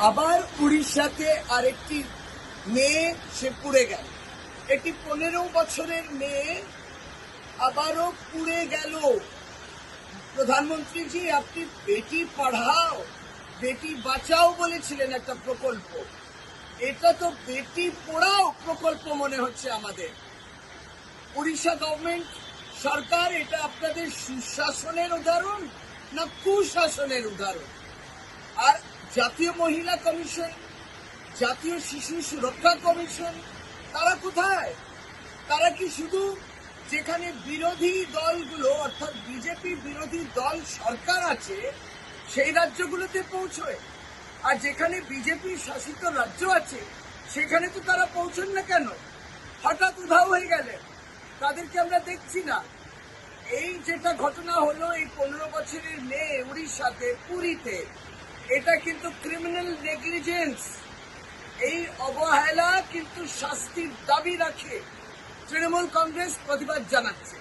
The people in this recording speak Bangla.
আবার উড়িষ্যাতে আরেকটি মেয়ে সে পুড়ে গেল। একটি পনেরো বছরের মেয়ে আবারও পুড়ে গেল। প্রধানমন্ত্রীজি আপনি বেটি পড়াও, বেটি বাঁচাও বলেছিলেন একটা প্রকল্প। এটা তো বেটি পড়াও প্রকল্প মনে হচ্ছে আমাদের। উড়িষ্যা গভর্নমেন্ট সরকার, এটা আপনাদের সুশাসনের উদাহরণ না কুশাসনের উদাহরণ? আর জাতীয় মহিলা কমিশন, জাতীয় শিশু সুরক্ষা কমিশন, তারা কোথায়? তারা কি শুধু যেখানে বিরোধী দলগুলো, অর্থাৎ বিজেপি বিরোধী দল সরকার আছে, সেই রাজ্যগুলোতে পৌঁছয়? আর যেখানে বিজেপি শাসিত রাজ্য আছে, সেখানে তো তারা পৌঁছন না কেন? হঠাৎ উধাও হয়ে গেলেন। তাদেরকে আমরা দেখছি না। এই যেটা ঘটনা হলো এই পনেরো বছরের মেয়ে উড়িষ্যাতে, পুরীতে এটা কিন্তু ক্রিমিনাল নেগলিজেন্স এই অবহেলা কিন্তু শাস্তির দাবি রাখে। তৃণমূল কংগ্রেস প্রতিবাদ জানাচ্ছে।